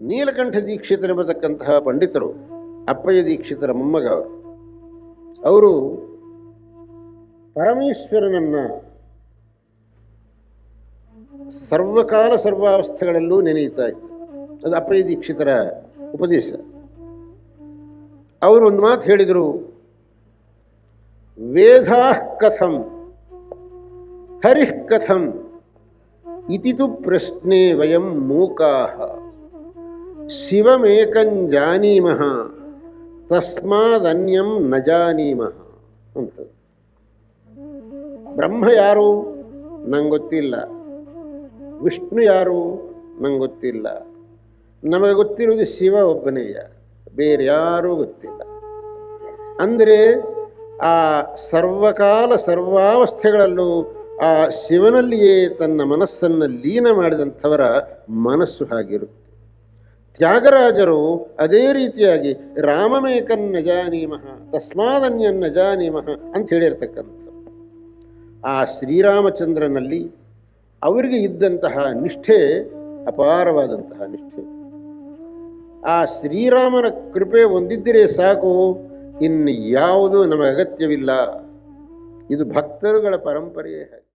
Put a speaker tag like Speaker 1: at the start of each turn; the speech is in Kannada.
Speaker 1: ನೀಲಕಂಠ ದೀಕ್ಷಿತರೆಂಬತಕ್ಕಂತಹ ಪಂಡಿತರು, ಅಪ್ಪಯ್ಯ ದೀಕ್ಷಿತರ ಮೊಮ್ಮಗ ಅವರು. ಅವರು ಪರಮೇಶ್ವರನನ್ನ ಸರ್ವಕಾಲ ಸರ್ವಾವಸ್ಥೆಗಳಲ್ಲೂ ನೆನೆಯುತ್ತಾ ಇತ್ತು ಅದು ಅಪ್ಪಯ್ಯ ದೀಕ್ಷಿತರ ಉಪದೇಶ. ಅವರು ಒಂದು ಮಾತು ಹೇಳಿದರು, ವೇದಾ ಕಥಂ, ಹರಿಃ ಕಥಂ ಇತಿ ತು ಪ್ರಶ್ನೆ ವಯಂ ಮೂಕಾಹ ಶಿವಮೇಕಂಜಾನೀಮಃ ತಸ್ಮಾದನ್ಯಂ ನ ಜಾನೀಮಃ ಅಂತ. ಬ್ರಹ್ಮ ಯಾರು? ನಂಗೆ ಗೊತ್ತಿಲ್ಲ. ವಿಷ್ಣು ಯಾರು? ನಂಗೊತ್ತಿಲ್ಲ ಗೊತ್ತಿಲ್ಲ. ನಮಗೆ ಗೊತ್ತಿರುವುದು ಶಿವ ಒಬ್ಬನೇಯ, ಬೇರೆ ಯಾರೂ ಗೊತ್ತಿಲ್ಲ. ಅಂದರೆ ಆ ಸರ್ವಕಾಲ ಸರ್ವಾವಸ್ಥೆಗಳಲ್ಲೂ ಆ ಶಿವನಲ್ಲಿಯೇ ತನ್ನ ಮನಸ್ಸನ್ನು ಲೀನ ಮಾಡಿದಂಥವರ ಮನಸ್ಸು ಹಾಗಿರುತ್ತೆ. ತ್ಯಾಗರಾಜರು ಅದೇ ರೀತಿಯಾಗಿ ರಾಮಮೇಕನ್ನ ಜಾನೀಮಃ ತಸ್ಮಾದನ್ಯನ್ನ ಜಾನೀಮಃ ಅಂತ ಹೇಳಿರ್ತಕ್ಕಂಥ ಆ ಶ್ರೀರಾಮಚಂದ್ರನಲ್ಲಿ ಅವರಿಗೆ ಇದ್ದಂತಹ ನಿಷ್ಠೆ, ಅಪಾರವಾದಂತಹ ನಿಷ್ಠೆ. ಆ ಶ್ರೀರಾಮನ ಕೃಪೆ ಹೊಂದಿದ್ದರೆ ಸಾಕು, ಇನ್ನು ಯಾವುದೂ ನಮಗೆ ಅಗತ್ಯವಿಲ್ಲ ಇದು ಭಕ್ತರುಗಳ ಪರಂಪರೆಯೇ